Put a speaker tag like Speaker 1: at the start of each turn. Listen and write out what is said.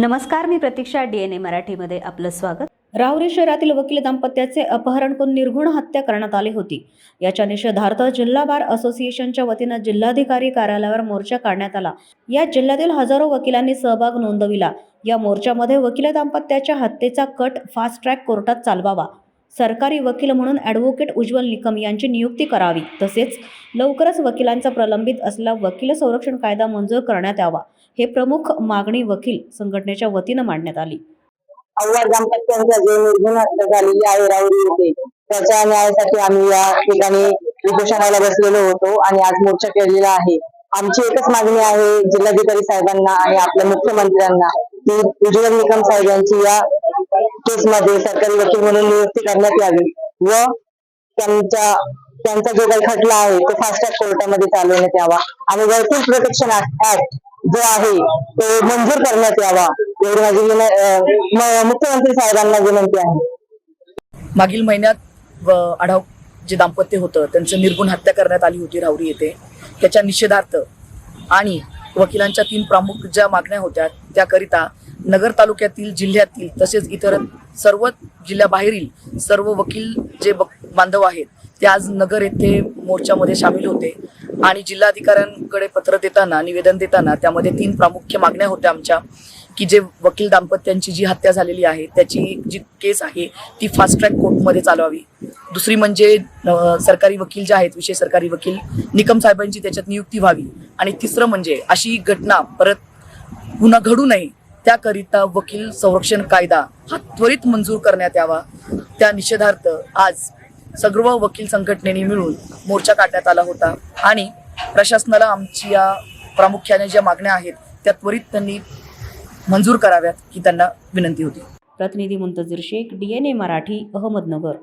Speaker 1: नमस्कार मी प्रतीक्षा D N ए मराठीमध्ये आपलं स्वागत. राहुरी शहरातील वकील दाम्पत्याचे अपहरण करून निर्गुण हत्या करण्यात आली होती. याच्या निषेधार्थ जिल्हा बार असोसिएशनच्या वतीनं जिल्हाधिकारी कार्यालयावर मोर्चा काढण्यात आला. या जिल्ह्यातील हजारो वकिलांनी सहभाग नोंदविला. या मोर्चामध्ये वकील दाम्पत्याच्या हत्येचा कट फास्ट ट्रॅक कोर्टात चालवावा. सरकारी वकील म्हणून ॲडव्होकेट उज्ज्वल निकम यांची नियुक्ती करावी. तसेच लवकरच वकिलांचा प्रलंबित असलेला वकील संरक्षण कायदा मंजूर करण्यात यावा. हे प्रमुख मागणी वकील संघटनेच्या वतीनं मांडण्यात आली.
Speaker 2: झालेली आहे राहुरी येथे. त्याच्या न्यायासाठी आम्ही या ठिकाणी उपोषणाला बसलेलो होतो आणि आज मोर्चा केलेला आहे. आमची एकच मागणी आहे जिल्हाधिकारी साहेबांना आणि आपल्या मुख्यमंत्र्यांना की उज्ज्वल निकम साहेब यांची या केसमध्ये सरकारी वकील म्हणून नियुक्ती करण्यात यावी. व त्यांच्या त्यांचा जो काही खटला आहे तो फास्ट ट्रॅक कोर्टामध्ये चालवण्यात यावा. आणि वर्किंग प्रोटेक्शन ऍक्ट जो आहे तो मंजूर करण्यात यावा. एवढी माझी मुख्यमंत्री साहेबांना विनंती आहे.
Speaker 3: मागील महिन्यात आढाव जे दाम्पत्य होतं त्यांचं निर्गुण हत्या करण्यात आली होती राहुरी येथे. त्याच्या निषेधार्थ आणि वकिलांच्या तीन प्रमुख ज्या मागण्या होत्या त्याकरिता नगर तालुक्यातील जिल्ह्यातील तसेच इतर सर्व जिल्ह्याबाहेरील सर्व वकील जे बांधव आहेत ते आज नगर येथे मोर्चामध्ये सामील होते. आणि जिल्हाधिकाऱ्यांकडे पत्र देताना निवेदन देताना त्यामध्ये तीन प्रामुख्य मागण्या होत्या आमच्या की जे वकील दाम्पत्यांची जी हत्या झालेली आहे त्याची जी केस आहे ती फास्ट ट्रॅक कोर्टमध्ये चालवावी. दुसरी म्हणजे सरकारी वकील जे आहेत विशेष सरकारी वकील निकम साहेबांची त्याच्यात नियुक्ती व्हावी. आणि तिसरं म्हणजे अशी घटना परत पुन्हा घडू नये त्याकरिता वकील संरक्षण कायदा हा त्वरित मंजूर करण्यात यावा. त्या निषेधार्थ आज सर्व वकील संघटनेने मिळून मोर्चा काढण्यात आला होता. आणि प्रशासनाला आमची या प्रामुख्याने ज्या मागण्या आहेत त्या त्वरित त्यांनी मंजूर कराव्यात ही त्यांना विनंती होती.
Speaker 1: प्रतिनिधी Muntazir Shaikh D N A Marathi Ahmednagar.